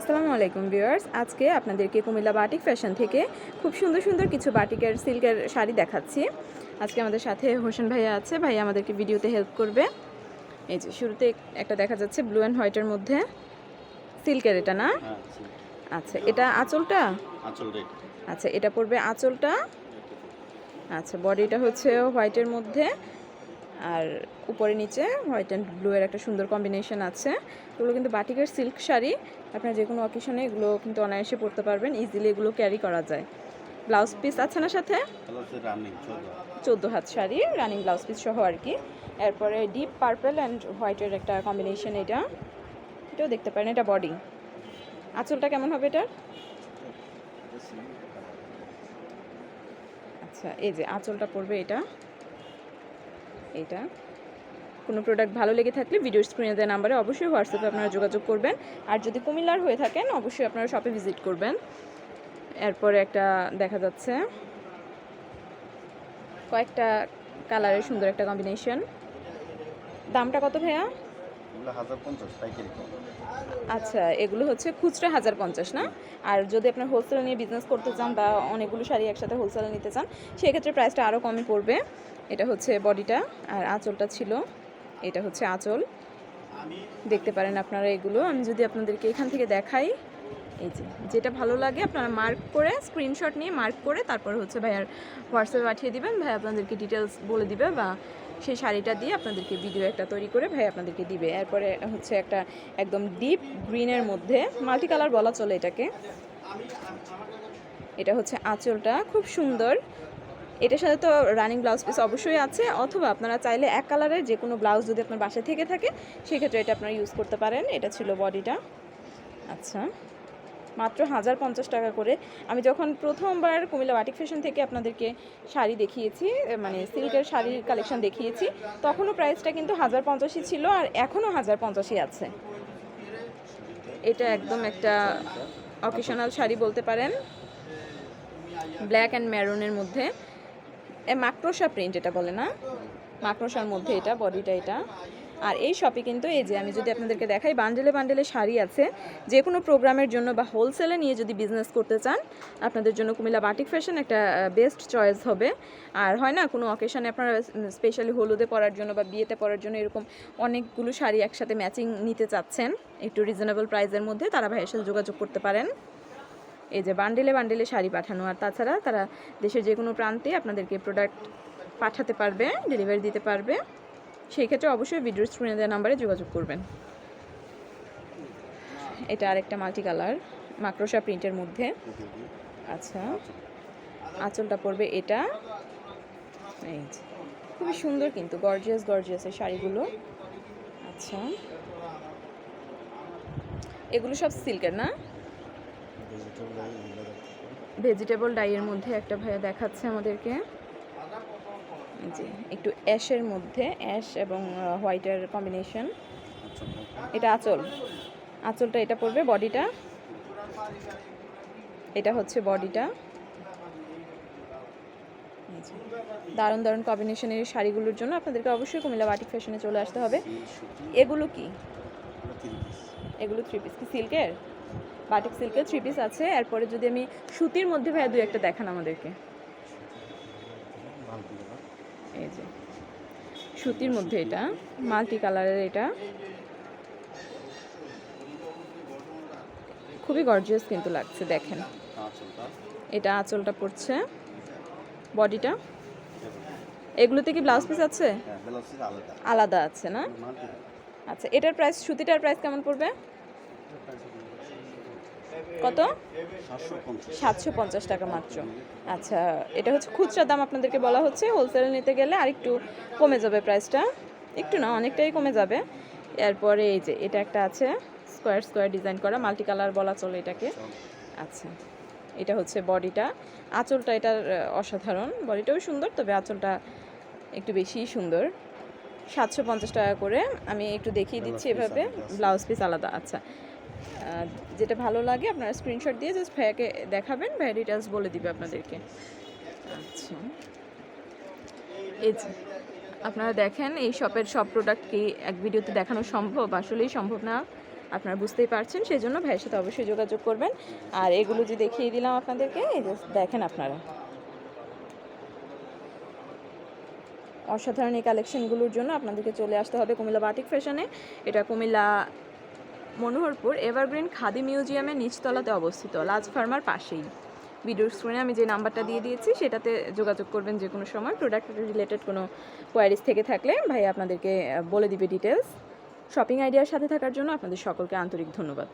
আসসালামু আলাইকুম ভিউয়ার্স। আজকে আপনাদেরকে কুমিল্লা বাটিক ফ্যাশন থেকে খুব সুন্দর সুন্দর কিছু বাটিকের সিল্কের শাড়ি দেখাচ্ছি। আজকে আমাদের সাথে হোসেন ভাইয়া আছে। ভাইয়া আমাদেরকে ভিডিওতে হেল্প করবে। এই যে শুরুতে একটা দেখা যাচ্ছে ব্লু অ্যান্ড হোয়াইটের মধ্যে। সিল্কের এটা না? হ্যাঁ আচ্ছা এটা আঁচলটা? আঁচল আচ্ছা এটা পড়বে আঁচলটা। আচ্ছা বডিটা হচ্ছে হোয়াইটের মধ্যে। আর উপরে নিচে হোয়াইট অ্যান্ড ব্লু এর একটা সুন্দর কম্বিনেশন আছে। এগুলো কিন্তু বাটিকের সিল্ক শাড়ি। আপনার যে কোনো অকেশনে এগুলো কিন্তু অনায়াসে পরতে পারবেন ইজিলি এগুলো ক্যারি করা যায়। ব্লাউজ পিস আছে না সাথে? চোদ্দ হাত। শাড়ি রানিং ব্লাউজ পিস সহ আর কি। এরপরে ডিপ পার্পল অ্যান্ড হোয়াইটের একটা কম্বিনেশন এটা। এটাও দেখতে পারেন এটা বডি আঁচলটা কেমন হবে এটার? আচ্ছা এই যে আঁচলটা পড়বে এটা। এটা। কোনো প্রোডাক্ট ভালো লেগে থাকলে ভিডিও স্ক্রিনে দেওয়া নাম্বারে অবশ্যই হোয়াটসঅ্যাপে আপনারা যোগাযোগ করবেন। আর যদি কুমিল্লার হয়ে থাকেন অবশ্যই আপনারা শপে ভিজিট করবেন। এরপরে একটা দেখা যাচ্ছে। কয়েকটা কালারের সুন্দর একটা কম্বিনেশন দামটা কত ভাইয়া? আচ্ছা এগুলো হচ্ছে খুচরা হাজার পঞ্চাশ না? আর যদি আপনার হোলসেল নিয়ে বিজনেস করতে চান বা অনেকগুলো শাড়ি একসাথে হোলসেলে নিতে চান সেক্ষেত্রে প্রাইসটা আরও কমে পড়বে। এটা হচ্ছে বডিটা আর আঁচলটা ছিল এটা হচ্ছে আঁচল। দেখতে পারেন আপনারা এগুলো। আমি যদি আপনাদেরকে এখান থেকে দেখাই, এই যে, যেটা ভালো লাগে আপনারা মার্ক করে স্ক্রিনশট নিয়ে মার্ক করে তারপর হচ্ছে ভাইয়ার হোয়াটসঅ্যাপে পাঠিয়ে দিবেন। ভাই আপনাদেরকে ডিটেলস বলে দিবে বা সেই শাড়িটা দিয়ে আপনাদেরকে ভিডিও একটা তৈরি করে ভাই আপনাদেরকে দিবে। এরপরে হচ্ছে একটা একদম ডিপ গ্রিনের মধ্যে মাল্টি কালার বলা চলে এটাকে। এটা হচ্ছে আঁচলটা। খুব সুন্দর। এটার সাথে তো রানিং ব্লাউজ পিস অবশ্যই আছে, অথবা আপনারা চাইলে এক কালারের যে কোনো ব্লাউজ যদি আপনার বাসায় থেকে থাকে, সেক্ষেত্রে এটা আপনারা ইউজ করতে পারেন। এটা ছিল বডিটা আচ্ছা। মাত্র হাজার পঞ্চাশ টাকা করে। আমি যখন প্রথমবার কুমিল্লা বাটিক ফ্যাশন থেকে আপনাদেরকে শাড়ি দেখিয়েছি মানে সিল্কের শাড়ির কালেকশন দেখিয়েছি, তখনও প্রাইসটা কিন্তু হাজার পঞ্চাশই ছিল আর এখনও হাজার পঞ্চাশই আছে। এটা একদম একটা অকেশনাল শাড়ি বলতে পারেন। ব্ল্যাক অ্যান্ড ম্যারুনের মধ্যে। এ, মাকড়সা প্রিন্ট এটা বলে না? মাকড়সার মধ্যে এটা, বডিটা এটা। আর এই শপে কিন্তু এই যে আমি যদি আপনাদেরকে দেখাই বান্ডেলে বান্ডেলে শাড়ি আছে। যে কোনো প্রোগ্রামের জন্য বা হোলসেলে নিয়ে যদি বিজনেস করতে চান, আপনাদের জন্য কুমিল্লা বাটিক ফ্যাশন একটা বেস্ট চয়েস হবে। আর হয় না, কোনো অকেশানে আপনারা স্পেশালি হলুদে পরার জন্য বা বিয়েতে পরার জন্য এরকম অনেকগুলো শাড়ি একসাথে ম্যাচিং নিতে চাচ্ছেন, একটু রিজনেবল প্রাইসের মধ্যে, তারা ভাইয়ের সাথে যোগাযোগ করতে পারেন। এই যে বান্ডেলে বান্ডেলে শাড়ি পাঠানো। আর তাছাড়া তারা দেশের যে কোনো প্রান্তে আপনাদেরকে প্রোডাক্ট পাঠাতে পারবে ডেলিভারি দিতে পারবে। সেই ক্ষেত্রে অবশ্যই ভিডিও স্ক্রিনে দেওয়া নাম্বারে যোগাযোগ করবেন। এটা আরেকটা মাল্টি কালার মাকড়সা প্রিন্টের মধ্যে। আচ্ছা আঁচলটা পড়বে এটা। এই খুবই সুন্দর কিন্তু গর্জিয়াস গর্জিয়াস এই শাড়িগুলো। আচ্ছা এগুলো সব সিল্কের না? ভেজিটেবল ডাইয়ের মধ্যে একটা ভাইয়া দেখাচ্ছে আমাদেরকে। যে একটু অ্যাশের মধ্যে অ্যাশ এবং হোয়াইটের কম্বিনেশন এটা আঁচল। আঁচলটা এটা পড়বে বডিটা এটা হচ্ছে বডিটা দারুণ দারুণ কম্বিনেশনের শাড়িগুলোর জন্য আপনাদেরকে অবশ্যই কুমিল্লা বাটিক ফ্যাশনে চলে আসতে হবে। এগুলো কি? এগুলো থ্রি পিস কি সিল্কের বাটিক সিল্কের থ্রি পিস আছে। এরপরে যদি আমি সুতির মধ্যে ভাইয়া দুই একটা দেখান আমাদেরকে। এই যে, সুতির মধ্যে এটা মাল্টি কালারের এটা। খুবই গর্জিয়াস কিন্তু লাগছে, দেখেন। এটা আঁচলটা পড়ছে। বডিটা। এগুলোতে কি ব্লাউজ পিস আছে? আলাদা আছে না? আচ্ছা এটার প্রাইস সুতিটার প্রাইস কেমন পড়বে? কত? সাতশো পঞ্চাশ টাকা মাত্র। আচ্ছা এটা হচ্ছে খুচরা দাম আপনাদেরকে বলা হচ্ছে। হোলসেলে নিতে গেলে আর একটু কমে যাবে প্রাইসটা একটু না অনেকটাই কমে যাবে। এরপরে এই যে এটা একটা আছে স্কোয়ার স্কোয়ার ডিজাইন করা মাল্টি কালার বলা চলে এটাকে। আচ্ছা এটা হচ্ছে বডিটা আঁচলটা এটার অসাধারণ। বডিটাও সুন্দর তবে আঁচলটা একটু বেশিই সুন্দর। সাতশো পঞ্চাশ টাকা করে আমি একটু দেখিয়ে দিচ্ছি এভাবে। ব্লাউজ পিস আলাদা আচ্ছা। যেটা ভালো লাগে, আপনারা স্ক্রিনশট দিয়ে জাস্ট ভাইয়াকে দেখাবেন, ভাইয়া ডিটেলস বলে দিবে আপনাদেরকে। আচ্ছা। এই আপনারা দেখেন, এই শপের সব প্রোডাক্ট কি এক ভিডিওতে দেখানো সম্ভব? আসলেই সম্ভব না। আপনারা বুঝতেই পারছেন সেই জন্য ভাইয়ের সাথে অবশ্যই যোগাযোগ করবেন। আর এগুলো যে দেখিয়ে দিলাম আপনাদেরকে দেখেন আপনারা। অসাধারণ এই কালেকশনগুলোর জন্য আপনাদেরকে চলে আসতে হবে কুমিল্লা বাটিক ফ্যাশনে এটা কুমিল্লা মনোহরপুর এভারগ্রিন খাদি মিউজিয়ামের নিচতলাতে অবস্থিত, লাজ ফার্মার পাশেই। ভিডিওর স্ক্রিনে আমি যে নাম্বারটা দিয়ে দিয়েছি, সেটাতে যোগাযোগ করবেন যে কোনো সময়। প্রোডাক্ট রিলেটেড কোনো কোয়ারিজ থেকে থাকলে ভাই আপনাদেরকে বলে দিবে ডিটেলস শপিং আইডিয়ার সাথে থাকার জন্য আপনাদের সকলকে আন্তরিক ধন্যবাদ।